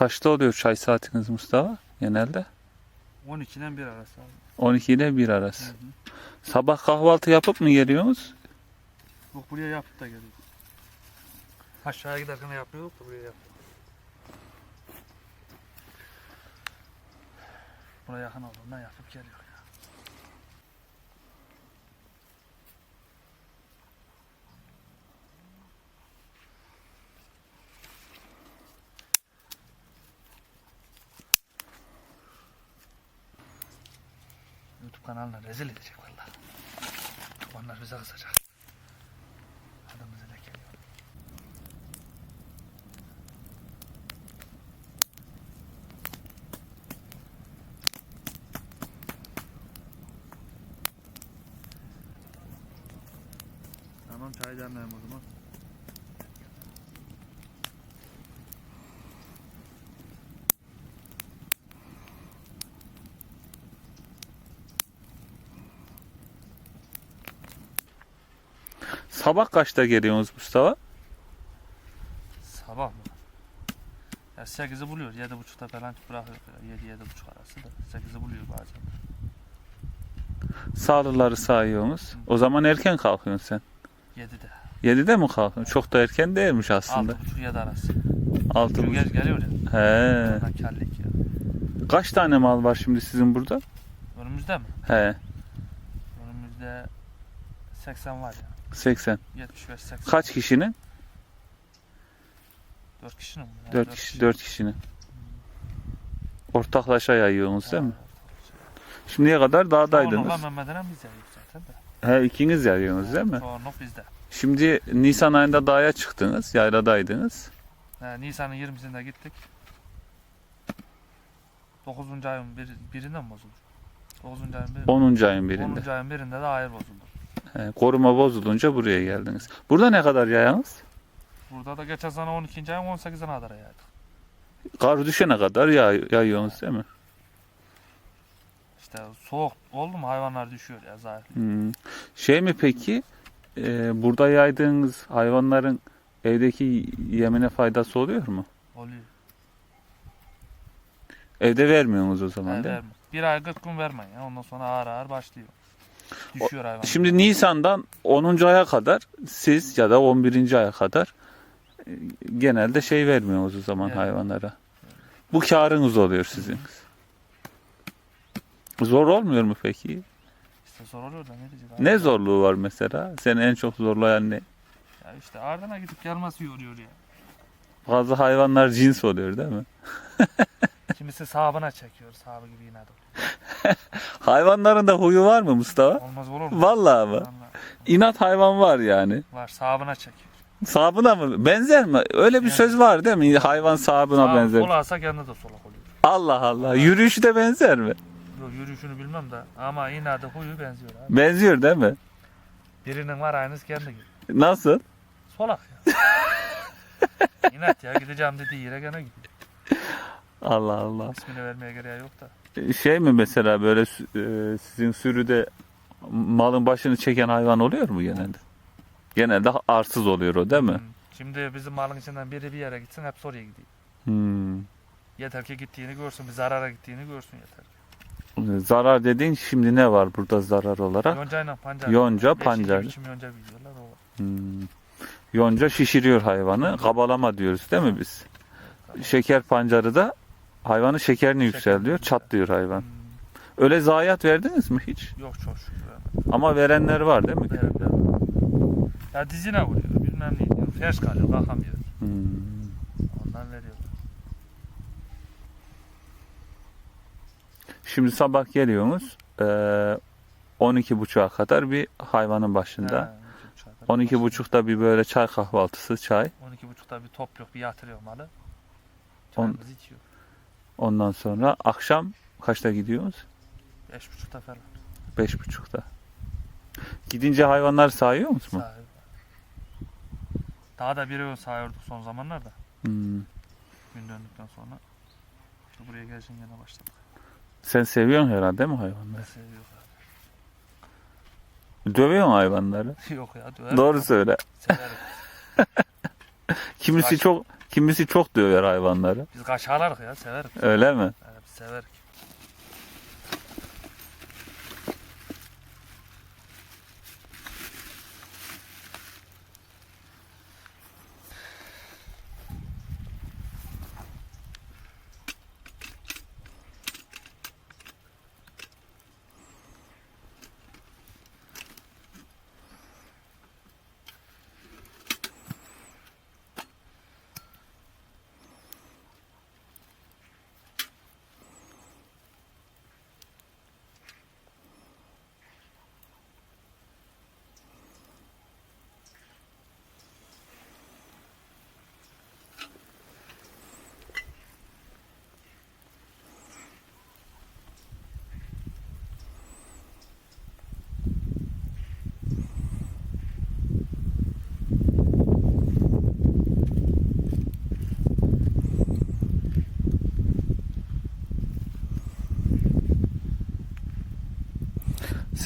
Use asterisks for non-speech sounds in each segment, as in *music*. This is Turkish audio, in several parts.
Kaçta oluyor çay saatiniz Mustafa genelde? 12'den 1 arası abi. 12 ile 1 arası. Hı hı. Sabah kahvaltı yapıp mı geliyorsunuz? Yok buraya yapıp da geliyor. Aşağıya giderken yapıyorduk da buraya yaptık. Buraya yakın olduğundan yapıp geliyor kanalına rezil edecek vallahi. Onlar bize kızacak. Adamımızı lekeliyor. Tamam çay demleyelim o zaman. Sabah kaçta geliyorsunuz Mustafa? Sabah mı? Ya 8'i buluyor. 7.30'da falan bırakıyor. 7-7.30 arası da. 8'i buluyor bazen. Sağlıları sayıyorsunuz. O zaman erken kalkıyorsun sen. 7'de. 7'de mi kalkıyorsun? Çok da erken değilmiş aslında. 6.30-7 arası. 6 Çünkü geç geliyor ya. He. Ondan kellik ya. Kaç tane mal var şimdi sizin burada? Önümüzde mi? He. Önümüzde 80 var ya. 80. 75-80. Kaç kişinin? 4 kişinin mi? Ya, 4 dört kişi, 4 kişinin. Ortaklaşa yayıyorsunuz değil mi? Şimdiye kadar dağdaydınız. Çoğunlukla Mehmet'e biz yayıyoruz zaten de. He ikiniz yayıyorsunuz değil mi? Çoğunluk bizde. Şimdi Nisan ayında dağa çıktınız, yayladaydınız. Ha, Nisan'ın 20'sinde gittik. 9. ayın bir, birinde mi bozuldu? 9. ayın bir, 10. ayın birinde. 10. ayın birinde de ayır bozuldu. He, koruma bozulunca buraya geldiniz. Burada ne kadar yayınız? Burada da geçen sene 12. ayın 18'ine kadar yaydık. Kar düşene kadar yay, yayıyorsunuz değil mi? İşte soğuk oldu mu hayvanlar düşüyor ya zahir. Hmm. Şey mi peki, e, burada yaydığınız hayvanların evdeki yemine faydası oluyor mu? Oluyor. Evde vermiyorsunuz o zaman Ha, değil mi? verme. Bir ay 40 gün vermeyin ya. Ondan sonra ağır ağır başlıyor. Düşüyor hayvan. Şimdi Nisan'dan 10. aya kadar siz ya da 11. aya kadar e, genelde şey vermiyorsunuz o zaman Evet. hayvanlara. Bu karınız oluyor sizin. Zor olmuyor mu peki? İşte zor oluyor da ne diyeceğiz? Ne zorluğu var mesela? Seni en çok zorlayan ne? Ya işte ardına gidip gelmesi yoruyor ya. Bazı hayvanlar cins oluyor değil mi? *laughs* Kimisi sahabına çekiyor. Sahabı gibi de. *laughs* Hayvanların da huyu var mı Mustafa? Olmaz olur mu? Vallahi mı? İnat hayvan var yani. Var sahabına çekiyor. Sahabına mı? Benzer mi? Öyle bir Yani. söz var değil mi? Hayvan sahabına Sahabı benzer. sol alsa kendi de solak oluyor. Allah Allah. Yürüyüşü de benzer mi? Yok yürüyüşünü bilmem de ama yine de huyu benziyor abi. Benziyor değil mi? Birinin var aynısı kendi gibi. Nasıl? Solak ya. *laughs* İnat ya gideceğim dediği yere gene gidiyor. Allah Allah. İsmini vermeye gereği yok da. Şey mi mesela böyle e, sizin sürüde malın başını çeken hayvan oluyor mu genelde? Genelde arsız oluyor o değil mi? Hmm. Şimdi bizim malın içinden biri bir yere gitsin hep oraya gidiyor. Hmm. Yeter ki gittiğini görsün, bir zarara gittiğini görsün yeter. Zarar dediğin şimdi ne var burada zarar olarak? Yoncayla pancar. Yonca, pancar. biçim yonca biliyorlar o var. Hmm. Yonca şişiriyor hayvanı. Kabalama diyoruz değil mi biz? Şeker pancarı da hayvanın şekerini yükseltiyor. Çatlıyor hayvan. Hmm. Öyle zayiat verdiniz mi hiç? Yok çok şükür. Ama verenler var değil mi? Verim, verim. Ya dizine vuruyor, bilmem ne diyor. Fers kalıyor, kalkamıyor. Hmm. Ondan veriyor. Şimdi sabah geliyorsunuz. Eee 12.30'a kadar bir hayvanın başında. Buçuğa kadar 12.30'da bir böyle çay kahvaltısı çay. 12.30'da bir topluyor, bir yatırıyor malı. On- Çayımızı içiyor. Ondan sonra akşam kaçta gidiyoruz? 5.30'da falan. 5.30'da. Gidince hayvanları sayıyor musun? mu? Sahibi. Daha da bir öğün sahiyorduk son zamanlarda. Hmm. Gün döndükten sonra. İşte buraya gelişin gene başladık. Sen seviyorsun herhalde değil mi hayvanları? Ne seviyor Dövüyorsun hayvanları. *laughs* Yok ya döver. Doğru söyle. Severim. *laughs* Kimisi Kaç- çok Kimisi çok döver hayvanları. Biz kaşarlarız ya severik. Öyle mi? Evet, biz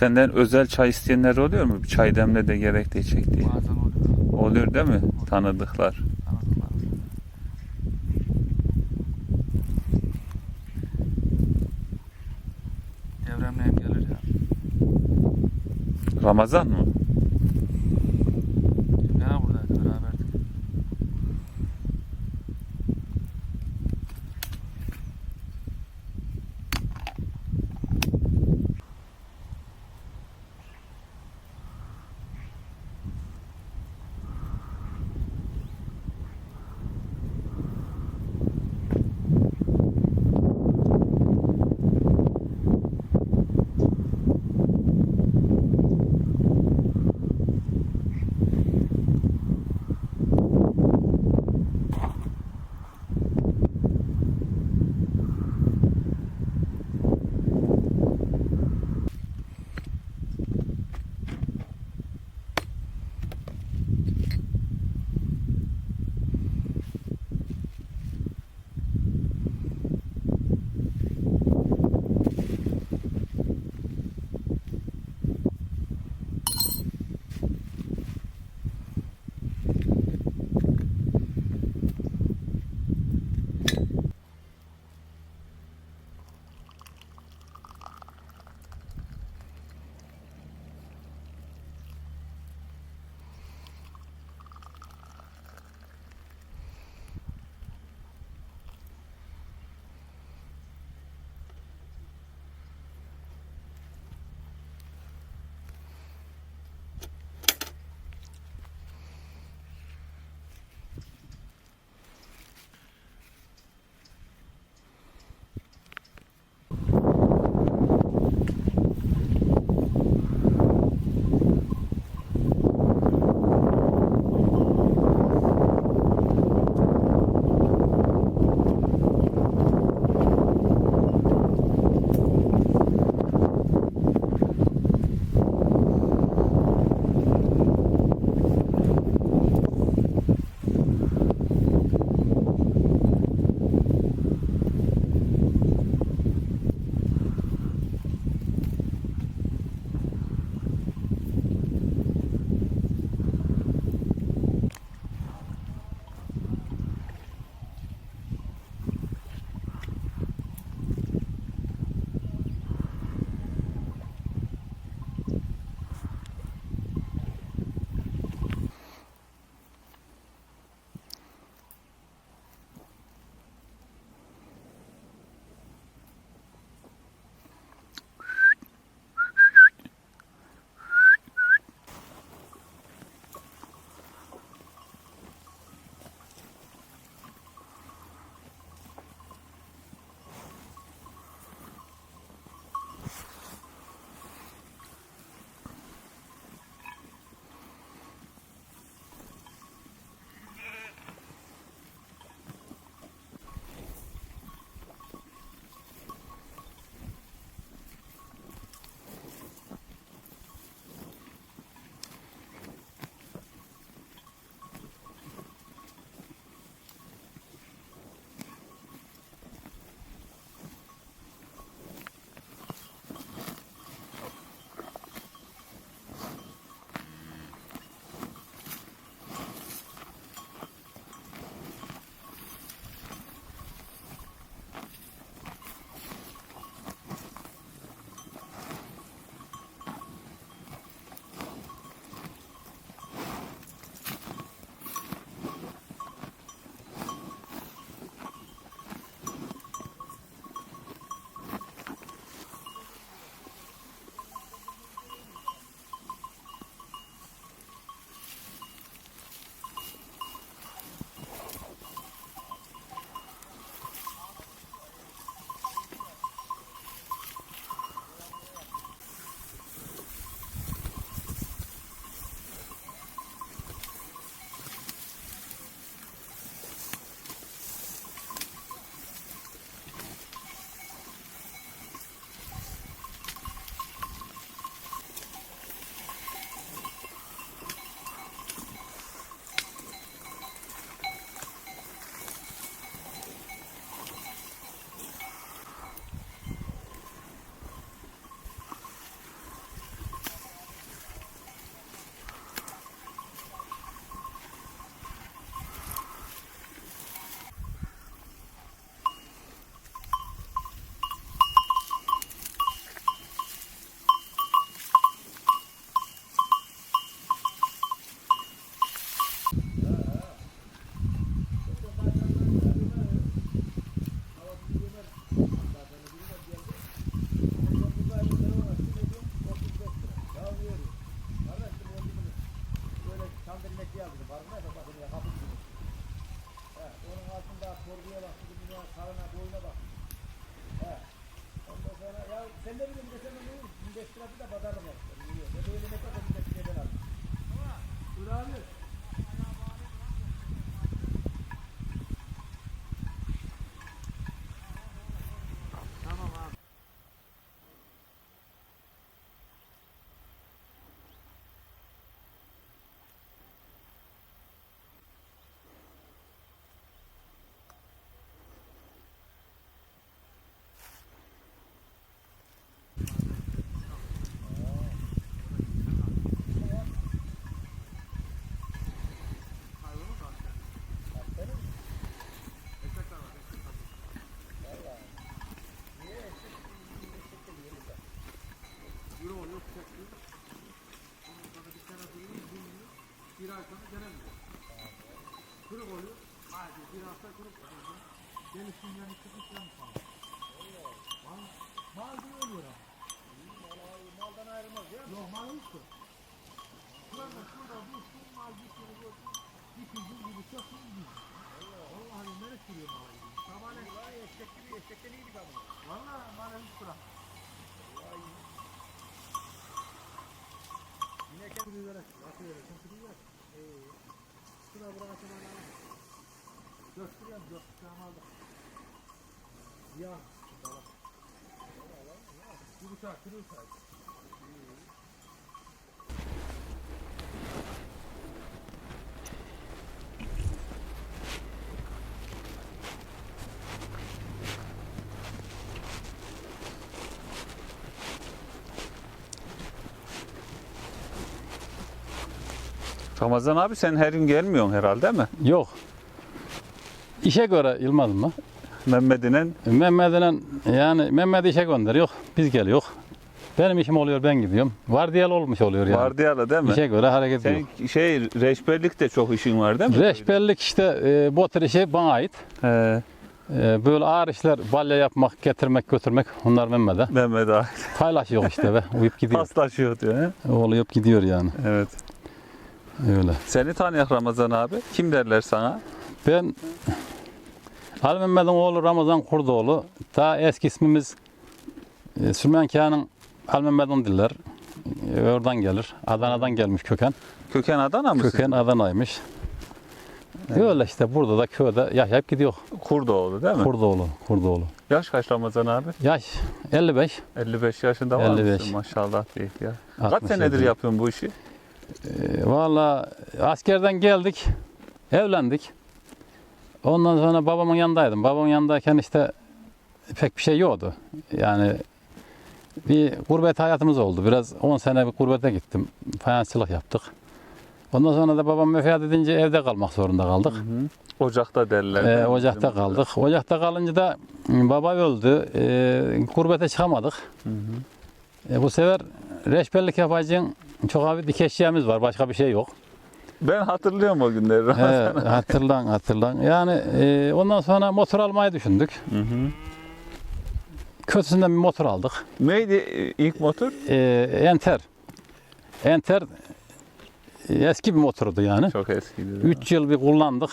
Senden özel çay isteyenler oluyor mu? Bir çay demle de gerek diye. Bazen oluyor. Oluyor değil mi? Tanıdıklar. Anladılar. Devremleyen gelir ya. Ramazan mı? Maldan ayrılmaz ya. Yok mal yoktu. Şurada şurada bu şu mal bir gördüm. Bir kızım gibi çok iyi. Vallahi nereye sürüyor mal gibi. Sabahleyin. Vallahi eşek gibi eşekten iyiydik abi. Vallahi bana hiç bırak. Yine kendini verek. Bakıyor. Kendini verek. Ee, bana. Dört liraya mı? Dört liraya mı aldık? Ya. Bir bıçak kırılsa. Ramazan abi sen her gün gelmiyorsun herhalde değil mi? Yok. İşe göre Yılmaz mı? Mehmet'inin Mehmet'le yani Mehmet işe gönderiyor. Biz geliyor. Benim işim oluyor ben gidiyorum. Vardiyalı olmuş oluyor yani. vardiyalı değil mi? İşe göre hareket ediyor. Sen şey reçberlikte çok işin var değil mi? Rehberlik işte e, bu tür işi bana ait. He, E, böyle ağır işler, balya yapmak, getirmek, götürmek onlar Mehmet'e. Mehmet abi Paylaşıyor işte ve uyup gidiyor. paslaşıyor diyor. He? Olup gidiyor yani. Evet. Öyle. Seni tanıyak Ramazan abi. Kim derler sana? Ben Ali Mehmet'in oğlu Ramazan Kurdoğlu. Daha eski ismimiz e, Süleyman Kağan'ın Ali Mehmet'in diller. E, oradan gelir. Adana'dan gelmiş köken. Köken Adana mısın? Köken Adana'ymış. Öyle işte burada da köyde yaşayıp gidiyor. Kurdoğlu değil mi? Kurdoğlu, Kurdoğlu. Yaş kaç Ramazan abi? Yaş 55. 55 yaşında var 55. mısın? Maşallah değil ya. Kaç 60 senedir yapıyorsun bu işi? E, Valla askerden geldik, evlendik. Ondan sonra babamın yanındaydım. Babamın yanındayken işte pek bir şey yoktu. Yani bir gurbet hayatımız oldu. Biraz 10 sene bir gurbete gittim. Fayansçılık yaptık. Ondan sonra da babam vefat edince evde kalmak zorunda kaldık. Ocakta derler. Ee, ocakta Bizim kaldık. Ocakta kalınca da m, baba öldü. Ee, gurbete çıkamadık. Hı hı. E, bu sefer reçberlik yapacağın çok abi dikeşçiyemiz var. Başka bir şey yok. Ben hatırlıyorum o günleri. He, hatırlan hatırlan. Yani e, ondan sonra motor almayı düşündük. Hı hı. Kötüsünden bir motor aldık. Neydi e, ilk motor? E, Enter. Enter e, eski bir motordu yani. Çok eskiydi. değil mi? 3 yıl bir kullandık.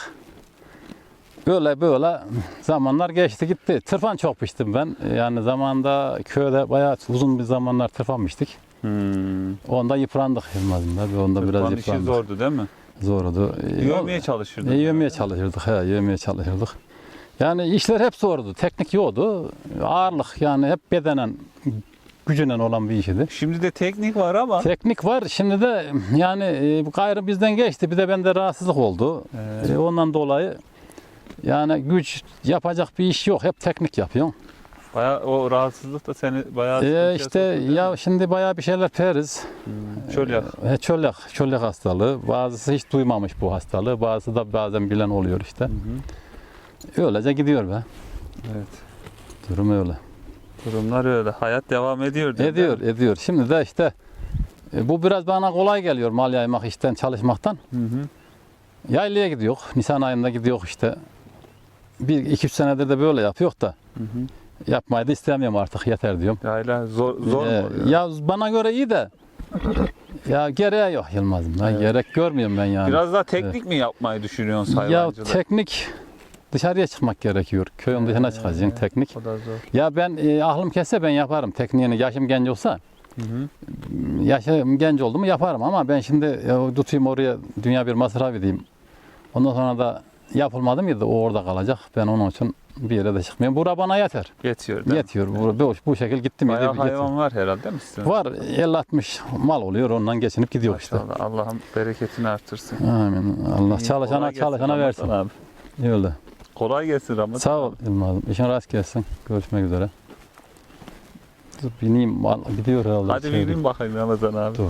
Böyle böyle zamanlar geçti gitti. Tırpan çok piştim ben. Yani zamanda köyde bayağı uzun bir zamanlar tırpan biçtik. Hmm. Onda yıprandık Yılmaz'ın tabii. Onda biraz Tırpan işi yıprandık. zordu değil mi? Zordu. Yövmeye çalışırdın. E, yövmeye çalışırdık. He, yövmeye çalışırdık. Yani işler hep zordu. Teknik yoktu. Ağırlık yani hep bedenen gücünen olan bir işidi. Şimdi de teknik var ama. Teknik var. Şimdi de yani e, bu gayrı bizden geçti. Bir de bende rahatsızlık oldu. Ee, E, ondan dolayı yani güç yapacak bir iş yok. Hep teknik yapıyorsun. Bayağı, o rahatsızlık da seni bayağı E, sıkıntıya işte ya şimdi bayağı bir şeyler periz. Hmm, Çölyak. E, çölyak, çölyak hastalığı. Bazısı hiç duymamış bu hastalığı. Bazısı da bazen bilen oluyor işte. Hı hı. Öylece gidiyor be. Evet. Durum öyle. Durumlar öyle. Hayat devam ediyor. değil mi? Ediyor, ediyor. Şimdi de işte e, bu biraz bana kolay geliyor mal yaymak işten, çalışmaktan. Hı hı. Yaylaya gidiyor. Nisan ayında gidiyor işte. Bir iki üç senedir de böyle yapıyor da Hı hı. Yapmayı da istemiyorum artık yeter diyorum. Yayla zor, zor Ee, mu oluyor? ya bana göre iyi de Ya gereği yok Yılmaz'ım. Ben gerek görmüyorum ben yani. Biraz daha teknik mi yapmayı düşünüyorsun ya teknik dışarıya çıkmak gerekiyor. Köyün dışına çıkacaksın teknik. O da zor. Ya ben e, aklım kesse ben yaparım tekniğini. Yaşım genç olsa Hı hı. yaşım genç oldu mu yaparım ama ben şimdi e, tutayım oraya dünya bir masraf edeyim. Ondan sonra da yapılmadı mıydı o orada kalacak. Ben onun için bir yere de çıkmıyorum. Bura bana yeter. Yetiyor değil mi? Yetiyor. Bu, bu, bu şekil gittim Bayağı bir yetiyor. hayvan var herhalde mi sizin? Var 50-60 mal oluyor ondan geçinip gidiyor işte. Maşallah. Allah'ım bereketini artırsın. Amin. Allah İyi, çalışana çalışana versin. Abi. Öyle. Kolay gelsin Ramazan. Sağ ol Yılmaz'ım. İşin rast gelsin. Görüşmek üzere. Dur bineyim. Gidiyor herhalde. Hadi Şey, bir bin bakayım Ramazan abi. Dur.